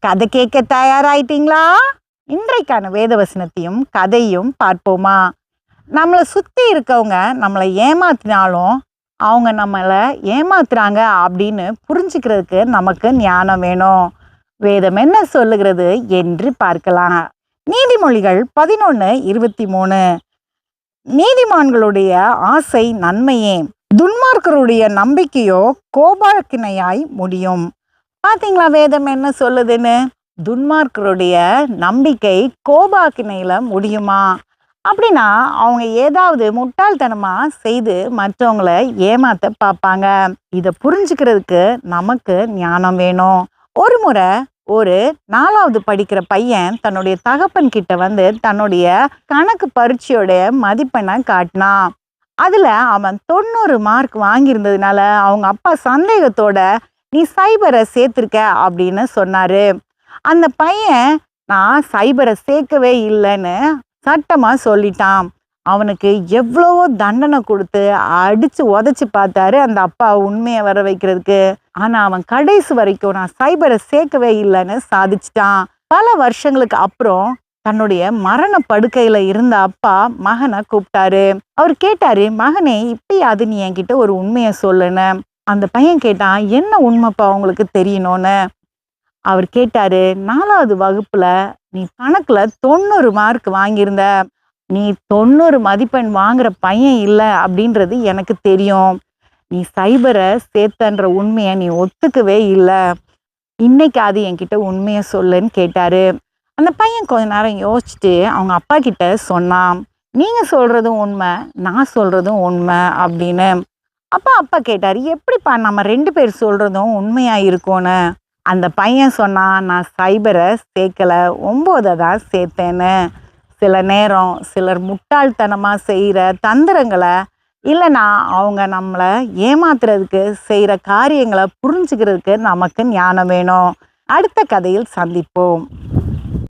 கதை கேட்க தயாராயிட்டீங்களா? இன்றைக்கான வேதவசனத்தையும் கதையும் பார்ப்போமா? நம்மளை சுற்றி இருக்கவங்க நம்மளை ஏமாத்தினாலும் அவங்க நம்மளை ஏமாத்துறாங்க அப்படின்னு புரிஞ்சுக்கிறதுக்கு நமக்கு ஞானம் வேணும். வேதம் என்ன சொல்லுகிறது என்று பார்க்கலாம். நீதிமொழிகள் பதினொன்று இருபத்தி மூணு. நீதிமான்களுடைய ஆசை நன்மையே. துன்மார்க்கருடைய நம்பிக்கையோ கோபாக்கினையாய் முடியும். பார்த்தீங்களா வேதம் என்ன சொல்லுதுன்னு? துன்மார்க்கருடைய நம்பிக்கை கோபாக்கினையில் முடியுமா? அப்படின்னா அவங்க ஏதாவது முட்டாள்தனமாக செய்து மற்றவங்கள ஏமாத்த பார்ப்பாங்க. இதை புரிஞ்சுக்கிறதுக்கு நமக்கு ஞானம் வேணும். ஒரு முறை ஒரு நாலாவது படிக்கிற பையன் தன்னுடைய தகப்பன் கிட்ட வந்து தன்னுடைய கணக்கு பரீட்சையோட மதிப்பெண்ணை காட்டினான். அதில் அவன் தொண்ணூறு மார்க் வாங்கியிருந்ததுனால அவங்க அப்பா சந்தேகத்தோட நீ சைபரை சேர்த்துருக்க அப்படின்னு சொன்னார். அந்த பையன் நான் சைபரை சேர்க்கவே இல்லைன்னு சட்டமாக சொல்லிட்டான். அவனுக்கு எவ்வளவோ தண்டனை கொடுத்து அடித்து உதச்சி பார்த்தாரு அந்த அப்பா உண்மையை வர வைக்கிறதுக்கு. ஆனால் அவன் கடைசி வரைக்கும் நான் சைபரை சேர்க்கவே இல்லைன்னு சாதிச்சிட்டான். பல வருஷங்களுக்கு அப்புறம் தன்னுடைய மரண படுக்கையில இருந்த அப்பா மகனை கூப்பிட்டாரு. அவர் கேட்டாரு மகனே இப்பயாவது நீ என்கிட்ட ஒரு உண்மையை சொல்லுன்னு. அந்த பையன் கேட்டான் என்ன உண்மைப்பா உங்களுக்கு தெரியணும்னு? அவர் கேட்டாரு நாலாவது வகுப்புல நீ கணக்குல தொண்ணூறு மார்க் வாங்கியிருந்த நீ தொண்ணூறு மதிப்பெண் வாங்குற பையன் இல்லை அப்படின்றது எனக்கு தெரியும். நீ சைபரை சேர்த்தன்ற உண்மையை நீ ஒத்துக்கவே இல்லை. இன்னைக்கு அது என்கிட்ட உண்மையை சொல்லுன்னு கேட்டாரு. அந்த பையன் கொஞ்ச நேரம் யோசிச்சுட்டு அவங்க அப்பா கிட்ட சொன்னான் நீங்க சொல்றதும் உண்மை நான் சொல்றதும் உண்மை அப்படின்னு. அப்போ அப்பா கேட்டார் எப்படிப்பா நம்ம ரெண்டு பேர் சொல்கிறதும் உண்மையாக இருக்கும்னு? அந்த பையன் சொன்னான் நான் சைபரை சேர்க்கலை ஒம்போதை தான் சேர்த்தேன்னு. சில நேரம் சிலர் முட்டாள்தனமாக செய்கிற தந்திரங்களை இல்லைனா அவங்க நம்மளை ஏமாத்துறதுக்கு செய்கிற காரியங்களை புரிஞ்சுக்கிறதுக்கு நமக்கு ஞானம் வேணும். அடுத்த கதையில் சந்திப்போம்.